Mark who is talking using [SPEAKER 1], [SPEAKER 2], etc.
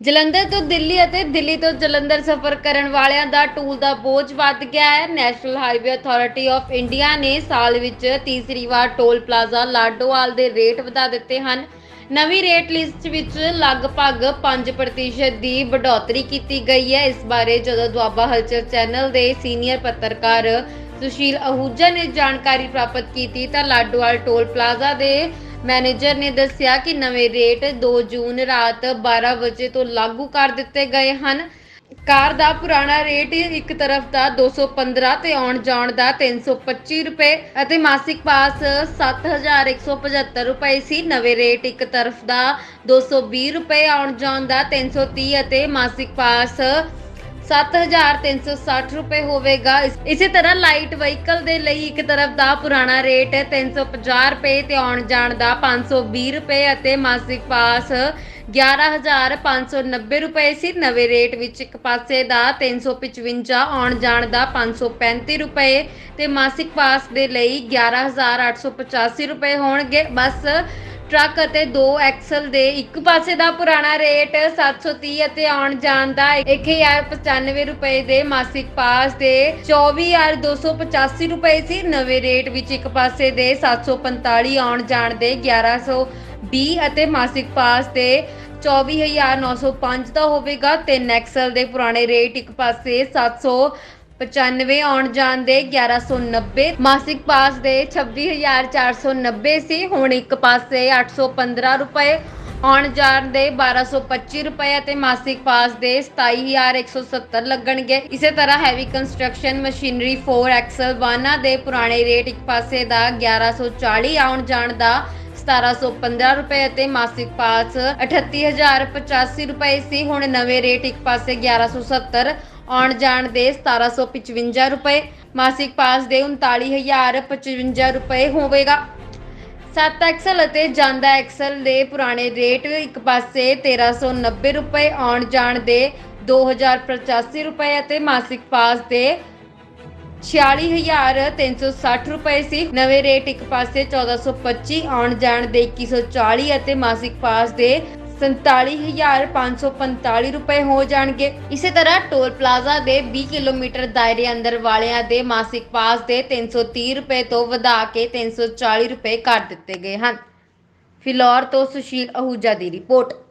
[SPEAKER 1] ਜਲੰਧਰ ਤੋਂ ਦਿੱਲੀ ਅਤੇ ਦਿੱਲੀ ਤੋਂ ਜਲੰਧਰ ਸਫ਼ਰ ਕਰਨ ਵਾਲਿਆਂ ਦਾ ਟੂਲ ਦਾ ਬੋਝ ਵੱਧ ਗਿਆ ਹੈ। National highway authority of India ਨੇ ਸਾਲ ਵਿੱਚ ਤੀਸਰੀ ਵਾਰ ਟੋਲ ਪਲਾਜ਼ਾ ਲਾਡੋਵਾਲ ਦੇ ਰੇਟ ਵਧਾ ਦਿੱਤੇ ਹਨ। ਨਵੀਂ ਰੇਟ ਲਿਸਟ ਵਿੱਚ ਲਗਭਗ 5% ਦੀ ਵਧੋਤਰੀ ਕੀਤੀ ਗਈ ਹੈ। ਇਸ ਬਾਰੇ ਜਦੋਂ ਦੁਆਬਾ ਹਲਚਲ ਚੈਨਲ ਦੇ ਸੀਨੀਅਰ ਪੱਤਰਕਾਰ ਸੁਸ਼ੀਲ ਅਹੂਜਾ ਨੇ ਜਾਣਕਾਰੀ ਪ੍ਰਾਪਤ ਕੀਤੀ ਤਾਂ ਲਾਡੋਵਾਲ ਟੋਲ ਪਲਾਜ਼ਾ ਦੇ ਮੈਨੇਜਰ ਨੇ ਦੱਸਿਆ ਕਿ ਨਵੇਂ ਰੇਟ 2 ਜੂਨ ਰਾਤ 12 ਵਜੇ ਤੋਂ ਲਾਗੂ ਕਰ ਦਿੱਤੇ ਗਏ ਹਨ। ਕਾਰ ਦਾ ਪੁਰਾਣਾ ਰੇਟ ਇੱਕ ਤਰਫ ਦਾ 215 ਤੇ ਆਉਣ ਜਾਣ ਦਾ 325 ਰੁਪਏ ਅਤੇ ਮਾਸਿਕ ਪਾਸ 7175 ਰੁਪਏ ਸੀ। ਨਵੇਂ ਰੇਟ ਇੱਕ ਤਰਫ ਦਾ 220 ਰੁਪਏ ਆਉਣ ਜਾਣ ਦਾ 330 ਅਤੇ ਮਾਸਿਕ ਪਾਸ 7360 ਰੁਪਏ ਹੋਵੇਗਾ। ਇਸੇ ਤਰ੍ਹਾਂ ਲਾਈਟ ਵਹੀਕਲ ਦੇ ਲਈ ਇੱਕ ਤਰਫ ਦਾ ਪੁਰਾਣਾ ਰੇਟ 350 ਰੁਪਏ ਤੇ ਆਉਣ ਜਾਣ ਦਾ 520 ਰੁਪਏ ਅਤੇ ਮਾਸਿਕ ਪਾਸ 11590 ਰੁਪਏ ਸੀ। ਨਵੇਂ ਰੇਟ ਵਿੱਚ ਇੱਕ ਪਾਸੇ ਦਾ 355 ਆਉਣ ਜਾਣ ਦਾ 535 ਰੁਪਏ ਤੇ ਮਾਸਿਕ ਪਾਸ ਦੇ ਲਈ 11885 ਰੁਪਏ ਹੋਣਗੇ। ਬਸ ਟਰੱਕ ਅਤੇ ਦੋ ਐਕਸਲ ਦੇ ਇੱਕ ਪਾਸੇ ਦਾ ਪੁਰਾਣਾ ਰੇਟ 730 ਅਤੇ ਆਉਣ ਜਾਣ ਦਾ 1095 ਰੁਪਏ ਦੇ ਮਾਸਿਕ ਪਾਸ ਦੇ 24285 ਰੁਪਏ ਸੀ। ਨਵੇਂ ਰੇਟ ਵਿੱਚ ਇੱਕ ਪਾਸੇ ਦੇ 745 ਆਉਣ ਜਾਣ ਦੇ 1120 ਅਤੇ ਮਾਸਿਕ ਪਾਸ ਦੇ 24905 ਦਾ ਹੋਵੇਗਾ। ਤਿੰਨ ਐਕਸਲ ਦੇ ਪੁਰਾਣੇ ਰੇਟ ਇੱਕ ਪਾਸੇ 700 95 ਆਉਣ ਜਾਣ ਦੇ 1190 ਮਾਸਿਕ ਪਾਸ ਦੇ 26490 ਸੀ ਹੁਣ ਇੱਕ ਪਾਸੇ 815 ਰੁਪਏ ਆਉਣ ਜਾਣ ਦੇ 1225 ਰੁਪਏ ਅਤੇ ਮਾਸਿਕ ਪਾਸ ਦੇ 27170 ਲੱਗਣਗੇ। ਇਸੇ ਤਰ੍ਹਾਂ ਹੈਵੀ ਕੰਸਟਰਕਸ਼ਨ ਮਸ਼ੀਨਰੀ 4 ਐਕਸਲ ਵਾਹਨਾਂ ਦੇ ਪੁਰਾਣੇ ਰੇਟ ਇੱਕ ਪਾਸੇ ਦਾ 1140 ਆਉਣ ਜਾਣ ਦਾ 1715 ਰੁਪਏ ਅਤੇ ਮਾਸਿਕ ਪਾਸ 38085 ਰੁਪਏ ਸੀ। ਹੁਣ ਨਵੇਂ ਰੇਟ ਇੱਕ ਪਾਸੇ 1170 ਆਉਣ ਜਾਣ ਦੇ 1755 ਰੁਪਏ, ਮਾਸਿਕ ਪਾਸ ਦੇ 39055 ਰੁਪਏ ਹੋਵੇਗਾ। 7 ਐਕਸਲ ਅਤੇ ਜਾਂਦਾ ਐਕਸਲ ਦੇ ਪੁਰਾਣੇ ਰੇਟ ਇੱਕ ਪਾਸੇ 1390 ਰੁਪਏ ਆਉਣ ਜਾਣ ਦੇ 2085 ਰੁਪਏ ਅਤੇ ਮਾਸਿਕ ਪਾਸ ਦੇ 46360 ਰੁਪਏ ਸੀ। ਨਵੇਂ ਰੇਟ ਇੱਕ ਪਾਸੇ 1425 ਆਉਣ ਜਾਣ ਦੇ 2140 ਅਤੇ ਮਾਸਿਕ ਪਾਸ ਦੇ 47545 ਰੁਪਏ ਹੋ ਜਾਣਗੇ। ਇਸੇ ਤਰ੍ਹਾਂ ਟੋਲ ਪਲਾਜ਼ਾ ਦੇ 20 ਕਿਲੋਮੀਟਰ ਦਾਇਰੇ ਅੰਦਰ ਵਾਲਿਆਂ ਦੇ ਮਾਸਿਕ ਪਾਸ ਦੇ 330 ਰੁਪਏ ਤੋਂ ਵਧਾ ਕੇ 340 ਰੁਪਏ ਕਰ ਦਿੱਤੇ ਗਏ ਹਨ। ਫਿਲੌਰ ਤੋਂ ਸੁਸ਼ੀਲ ਅਹੂਜਾ ਦੀ ਰਿਪੋਰਟ।